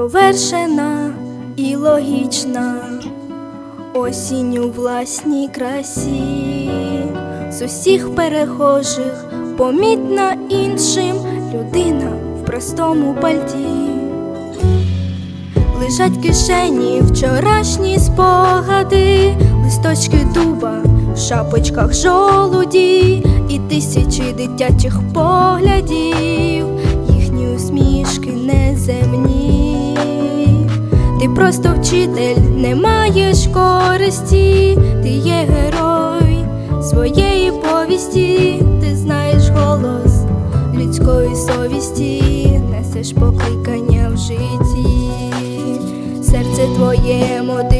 довершена і логічна, осінь у власній красі, з усіх перехожих помітна іншим людина в простому пальті. Лежать кишені вчорашні спогади, листочки дуба в шапочках жолуді і тисячі дитячих поглядів, Ти просто вчитель, не маєш користі, ти є герой своєї повісті, ти знаєш голос людської совісті, несеш покликання в житті, серце твоє мотивоване,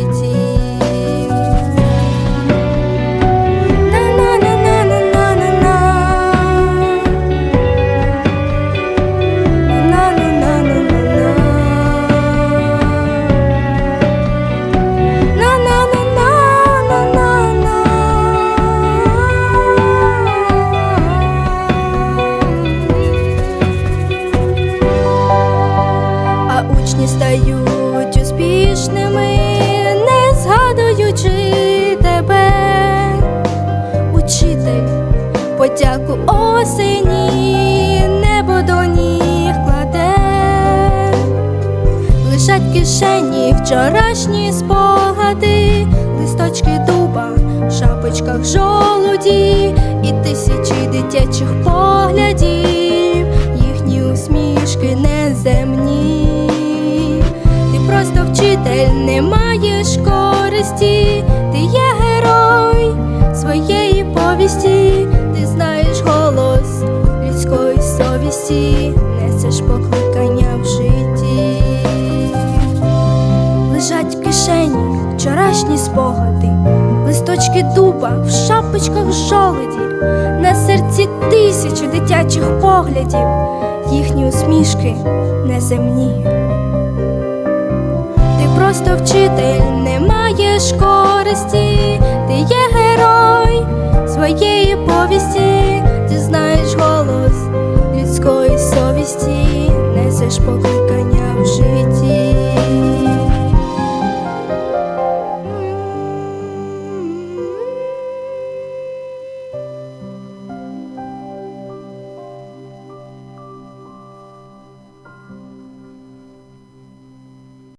Стають успішними, не згадуючи тебе, учитель, подяку осені, небо до ніг кладе, лежать в кишені вчорашні спогади, листочки дуба, в шапочках жолуді і тисячі дитячих поглядів, їхні усмішки неземні. Не маєш користі, ти є герой своєї повісті, ти знаєш голос людської совісті, несеш покликання в житті. Лежать в кишені вчорашні спогади, листочки дуба в шапочках жолоді, на серці тисячі дитячих поглядів, їхні усмішки неземні. Просто вчитель, не маєш користі, ти є герой своєї повісті, ти знаєш голос людської совісті, несеш покликання